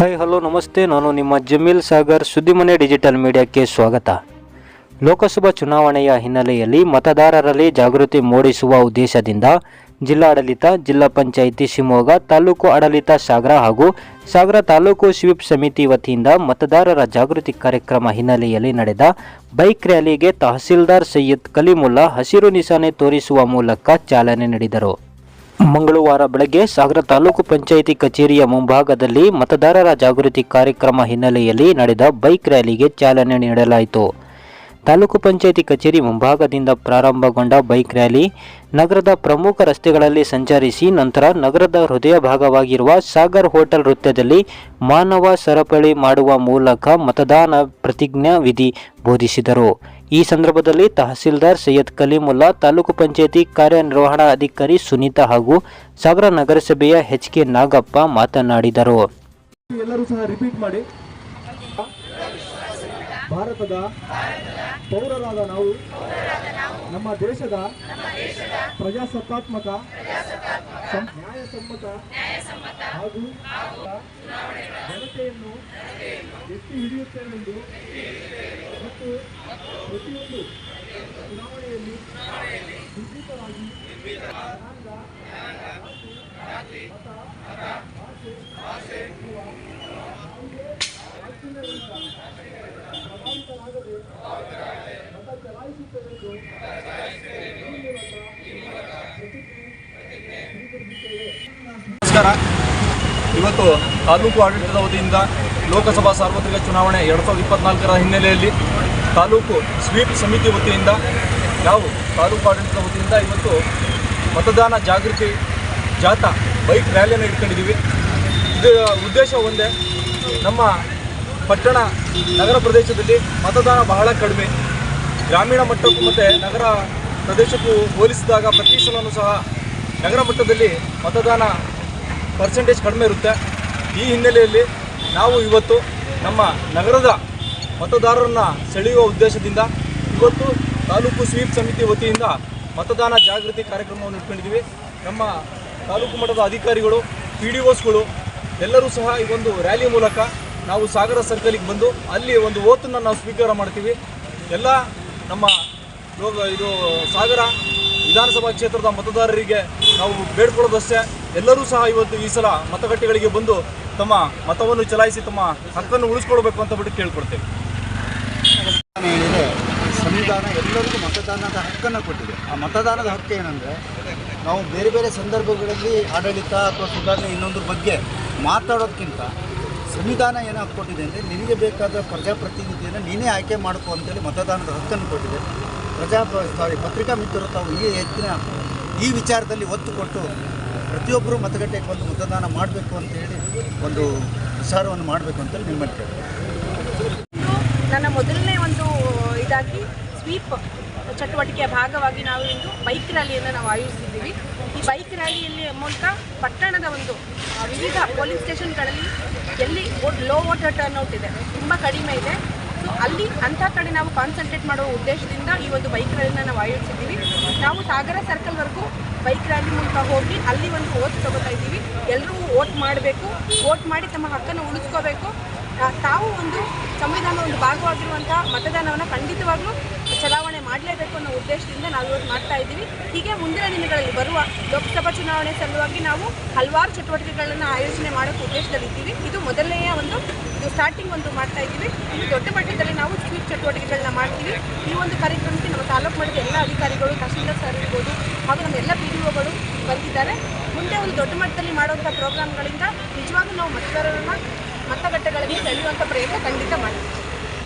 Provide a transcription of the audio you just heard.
Hi hello ನಮಸ್ತೆ. ನಾನು ನಿಮ್ಮ ಜಮೀಲ್ ಸಾಗರ್ ಸುದ್ದಿಮನೆ ಡಿಜಿಟಲ್ ಮೀಡಿಯಾಕ್ಕೆ ಸ್ವಾಗತ. ಲೋಕಸಭಾ ಚುನಾವಣೆಯ ಹಿನ್ನೆಲೆಯಲ್ಲಿ ಮತದಾರರಲ್ಲಿ ಜಾಗೃತಿ ಮೂಡಿಸುವ ಉದ್ದೇಶದಿಂದ ಜಿಲ್ಲಾಡಳಿತ, ಜಿಲ್ಲಾ ಪಂಚಾಯಿತಿ ಶಿವಮೊಗ್ಗ, ತಾಲೂಕು ಆಡಳಿತ ಸಾಗರ ಹಾಗೂ ಸಾಗರ ತಾಲೂಕು ಸ್ವೀಪ್ ಸಮಿತಿ ವತಿಯಿಂದ ಮತದಾರರ ಜಾಗೃತಿ ಕಾರ್ಯಕ್ರಮ ಹಿನ್ನೆಲೆಯಲ್ಲಿ ನಡೆದ ಬೈಕ್ ರ್ಯಾಲಿಗೆ ತಹಸೀಲ್ದಾರ್ ಸೈಯದ್ ಕಲಿಮುಲ್ಲಾ ಹಸಿರು ನಿಶಾನೆ ತೋರಿಸುವ ಮೂಲಕ ಚಾಲನೆ ನೀಡಿದರು. ಮಂಗಳವಾರ ಬೆಳಗ್ಗೆ ಸಾಗರ ತಾಲೂಕು ಪಂಚಾಯಿತಿ ಕಚೇರಿಯ ಮುಂಭಾಗದಲ್ಲಿ ಮತದಾರರ ಜಾಗೃತಿ ಕಾರ್ಯಕ್ರಮ ಹಿನ್ನೆಲೆಯಲ್ಲಿ ನಡೆದ ಬೈಕ್ ರ್ಯಾಲಿಗೆ ಚಾಲನೆ ನೀಡಲಾಯಿತು. ತಾಲೂಕು ಪಂಚಾಯಿತಿ ಕಚೇರಿ ಮುಂಭಾಗದಿಂದ ಪ್ರಾರಂಭಗೊಂಡ ಬೈಕ್ ರ್ಯಾಲಿ ನಗರದ ಪ್ರಮುಖ ರಸ್ತೆಗಳಲ್ಲಿ ಸಂಚರಿಸಿ ನಂತರ ನಗರದ ಹೃದಯ ಭಾಗವಾಗಿರುವ ಸಾಗರ್ ಹೋಟೆಲ್ ವೃತ್ತದಲ್ಲಿ ಮಾನವ ಸರಪಳಿ ಮಾಡುವ ಮೂಲಕ ಮತದಾನ ಪ್ರತಿಜ್ಞಾ ವಿಧಿ ಬೋಧಿಸಿದರು. ಈ ಸಂದರ್ಭದಲ್ಲಿ ತಹಸೀಲ್ದಾರ್ ಸೈಯದ್ ಕಲೀಮುಲ್ಲಾ, ತಾಲೂಕು ಪಂಚಾಯಿತಿ ಕಾರ್ಯನಿರ್ವಹಣಾಧಿಕಾರಿ ಸುನೀತಾ ಹಾಗೂ ಸಾಗರ ನಗರಸಭೆಯ ಎಚ್ ಕೆ ನಾಗಪ್ಪ ಮಾತನಾಡಿದರು. ಎಲ್ಲರೂ ಸಹ ರಿಪೀಟ್ ಮಾಡಿ. ಭಾರತದ ಪೌರರಾದ ನಾವು, ನಮ್ಮ ದೇಶದ ಪ್ರಜಾಸತ್ತಾತ್ಮಕ ನ್ಯಾಯಸಮ್ಮತ ಹಾಗೂ ಜನತೆಯನ್ನು ಎತ್ತಿ ಹಿಡಿಯುತ್ತೇವೆಂದು ಮತ್ತು ಪ್ರತಿಯೊಂದು ಚುನಾವಣೆಯಲ್ಲಿ ಜಾತಿ, ಮತ ನಮಸ್ಕಾರ ಇವತ್ತು ತಾಲೂಕು ಆಡಳಿತದ ವತಿಯಿಂದ ಲೋಕಸಭಾ ಸಾರ್ವತ್ರಿಕ ಚುನಾವಣೆ ಎರಡು ಸಾವಿರದ ಇಪ್ಪತ್ನಾಲ್ಕರ ಹಿನ್ನೆಲೆಯಲ್ಲಿ ತಾಲೂಕು ಸ್ವೀಪ್ ಸಮಿತಿ ವತಿಯಿಂದ ನಾವು ತಾಲೂಕು ಆಡಳಿತದ ವತಿಯಿಂದ ಇವತ್ತು ಮತದಾನ ಜಾಗೃತಿ ಜಾಥಾ ಬೈಕ್ ರ್ಯಾಲಿಯನ್ನು ಇಟ್ಕೊಂಡಿದ್ದೀವಿ. ಇದರ ಉದ್ದೇಶ ಒಂದೇ, ನಮ್ಮ ಪಟ್ಟಣ ನಗರ ಪ್ರದೇಶದಲ್ಲಿ ಮತದಾನ ಬಹಳ ಕಡಿಮೆ. ಗ್ರಾಮೀಣ ಮಟ್ಟಕ್ಕೂ ಮತ್ತು ನಗರ ಪ್ರದೇಶಕ್ಕೂ ಹೋಲಿಸಿದಾಗ ಪ್ರತಿ ಸಲನೂ ಸಹ ನಗರ ಮಟ್ಟದಲ್ಲಿ ಮತದಾನ ಪರ್ಸೆಂಟೇಜ್ ಕಡಿಮೆ ಇರುತ್ತೆ. ಈ ಹಿನ್ನೆಲೆಯಲ್ಲಿ ನಾವು ಇವತ್ತು ನಮ್ಮ ನಗರದ ಮತದಾರರನ್ನ ಸೆಳೆಯುವ ಉದ್ದೇಶದಿಂದ ಇವತ್ತು ತಾಲೂಕು ಸ್ವೀಪ್ ಸಮಿತಿ ವತಿಯಿಂದ ಮತದಾನ ಜಾಗೃತಿ ಕಾರ್ಯಕ್ರಮವನ್ನು ಇಟ್ಕೊಂಡಿದ್ದೀವಿ. ನಮ್ಮ ತಾಲೂಕು ಮಟ್ಟದ ಅಧಿಕಾರಿಗಳು ಪಿ ಡಿ ಒಸ್ಗಳು ಎಲ್ಲರೂ ಸಹ ಈ ಒಂದು ರ್ಯಾಲಿ ಮೂಲಕ ನಾವು ಸಾಗರ ಸರ್ಕಲಿಗೆ ಬಂದು ಅಲ್ಲಿ ಒಂದು ಓತನ್ನು ನಾವು ಸ್ವೀಕಾರ ಮಾಡ್ತೀವಿ. ಎಲ್ಲ ನಮ್ಮ ಇದು ಸಾಗರ ವಿಧಾನಸಭಾ ಕ್ಷೇತ್ರದ ಮತದಾರರಿಗೆ ನಾವು ಬೇಡ್ಕೊಳ್ಳೋದಷ್ಟೇ. ಎಲ್ಲರೂ ಸಹ ಇವತ್ತು ಈ ಸಲ ಮತಗಟ್ಟೆಗಳಿಗೆ ಬಂದು ತಮ್ಮ ಮತವನ್ನು ಚಲಾಯಿಸಿ ತಮ್ಮ ಹಕ್ಕನ್ನು ಉಳಿಸ್ಕೊಡ್ಬೇಕು ಅಂತ ಬಿಟ್ಟು ಕೇಳ್ಕೊಡ್ತೇವೆ. ಸಂವಿಧಾನ ಎಲ್ಲರಿಗೂ ಮತದಾನದ ಹಕ್ಕನ್ನು ಕೊಟ್ಟಿದೆ. ಆ ಮತದಾನದ ಹಕ್ಕು ಏನಂದರೆ, ನಾವು ಬೇರೆ ಬೇರೆ ಸಂದರ್ಭಗಳಲ್ಲಿ ಆಡಳಿತ ಅಥವಾ ಸುಧಾರಣೆ ಇನ್ನೊಂದ್ರ ಬಗ್ಗೆ ಮಾತಾಡೋದಕ್ಕಿಂತ ಸಂವಿಧಾನ ಏನು ಹಕ್ಕು ಕೊಟ್ಟಿದೆ ಅಂದರೆ, ನಿನಗೆ ಬೇಕಾದ ಪ್ರಜಾಪ್ರತಿನಿಧಿಯನ್ನು ನೀನೇ ಆಯ್ಕೆ ಮಾಡ್ಕೊ ಅಂತೇಳಿ ಮತದಾನದ ಹಕ್ಕನ್ನು ಕೊಟ್ಟಿದೆ. ಪ್ರಜಾ ಸಾರಿ ಪತ್ರಿಕಾ ಮಿತ್ರರು ತಾವು ಈ ಹೆಚ್ಚಿನ ಈ ವಿಚಾರದಲ್ಲಿ ಒತ್ತು ಕೊಟ್ಟು ಪ್ರತಿಯೊಬ್ಬರು ಮತಗಟ್ಟೆಗೆ ಬಂದು ಮತದಾನ ಮಾಡಬೇಕು ಅಂತೇಳಿ ಒಂದು ವಿಚಾರವನ್ನು ಮಾಡಬೇಕು ಅಂತೇಳಿ ನಿಮ್ಮಲ್ಲಿ ಕೇಳಿ ನನ್ನ ಮೊದಲನೇ ಒಂದು ಇದಾಗಿ ಸ್ವೀಪ್ ಚಟುವಟಿಕೆಯ ಭಾಗವಾಗಿ ನಾವು ಇಂದು ಬೈಕ್ ರ್ಯಾಲಿಯನ್ನು ನಾವು ಆಯೋಜಿಸಿದ್ದೀವಿ. ಈ ಬೈಕ್ ರ್ಯಾಲಿಯಲ್ಲಿ ಮೂಲಕ ಪಟ್ಟಣದ ಒಂದು ವಿವಿಧ ಪೊಲೀಸ್ ಸ್ಟೇಷನ್ಗಳಲ್ಲಿ ಎಲ್ಲಿ ಲೋ ವಾಟರ್ ಟರ್ನ್ಔಟ್ ಇದೆ, ತುಂಬ ಕಡಿಮೆ ಇದೆ. ಸೊ ಅಲ್ಲಿ ಅಂಥ ಕಡೆ ನಾವು ಕಾನ್ಸಂಟ್ರೇಟ್ ಮಾಡುವ ಉದ್ದೇಶದಿಂದ ಈ ಒಂದು ಬೈಕ್ ರ್ಯಾಲಿನ ನಾವು ಆಯೋಜಿಸಿದ್ದೀವಿ. ನಾವು ಸಾಗರ ಸರ್ಕಲ್ವರೆಗೂ ಬೈಕ್ ರ್ಯಾಲಿ ಮೂಲಕ ಹೋಗಿ ಅಲ್ಲಿ ಒಂದು ಓಟ್ ತಗೋತಾ ಇದ್ದೀವಿ. ಎಲ್ಲರೂ ಓಟ್ ಮಾಡಬೇಕು, ಓಟ್ ಮಾಡಿ ತಮ್ಮ ಹಕ್ಕನ್ನು ಉಳಿಸ್ಕೋಬೇಕು. ತಾವು ಒಂದು ಸಂವಿಧಾನ ಒಂದು ಭಾಗವಾಗಿರುವಂತಹ ಮತದಾನವನ್ನು ಖಂಡಿತವಾಗ್ಲೂ ಚಲಾವಣೆ ಮಾಡಲೇಬೇಕು ಅನ್ನೋ ಉದ್ದೇಶದಿಂದ ನಾವು ಇವತ್ತು ಮಾಡ್ತಾ ಇದ್ದೀವಿ. ಹೀಗೆ ಮುಂದಿನ ದಿನಗಳಲ್ಲಿ ಬರುವ ಲೋಕಸಭಾ ಚುನಾವಣೆ ಸಲುವಾಗಿ ನಾವು ಹಲವಾರು ಚಟುವಟಿಕೆಗಳನ್ನು ಆಯೋಜನೆ ಮಾಡೋಕ್ಕೆ ಉದ್ದೇಶದಲ್ಲಿದ್ದೀವಿ ಇದು ಮೊದಲನೆಯ ಒಂದು, ಇದು ಸ್ಟಾರ್ಟಿಂಗ್ ಒಂದು ಮಾಡ್ತಾ ಇದ್ದೀವಿ. ಇನ್ನು ದೊಡ್ಡ ಮಟ್ಟದಲ್ಲಿ ನಾವು ಸ್ವೀಪ್ ಚಟುವಟಿಕೆಗಳನ್ನ ಮಾಡ್ತೀವಿ. ಈ ಒಂದು ಕಾರ್ಯಕ್ರಮಕ್ಕೆ ನಮ್ಮ ತಾಲೂಕು ಮಟ್ಟದ ಎಲ್ಲ ಅಧಿಕಾರಿಗಳು ತಹಸೀಲ್ದಾರ್ ಸರ್ ಇರ್ಬೋದು, ಹಾಗೂ ನಮ್ಮ ಎಲ್ಲ ಪಿ ಡಿ ಒಗಳು ಬಂದಿದ್ದಾರೆ. ಮುಂದೆ ಒಂದು ದೊಡ್ಡ ಮಟ್ಟದಲ್ಲಿ ಮಾಡುವಂಥ ಪ್ರೋಗ್ರಾಮ್ಗಳಿಂದ ನಿಜವಾಗ್ಲೂ ನಾವು ಮತದಾರರನ್ನು ಮತಗಟ್ಟೆಗಳಿಗೆ ಸೆಳೆಯುವಂಥ ಪ್ರಯತ್ನ ಖಂಡಿತ ಮಾಡ್ತೀವಿ.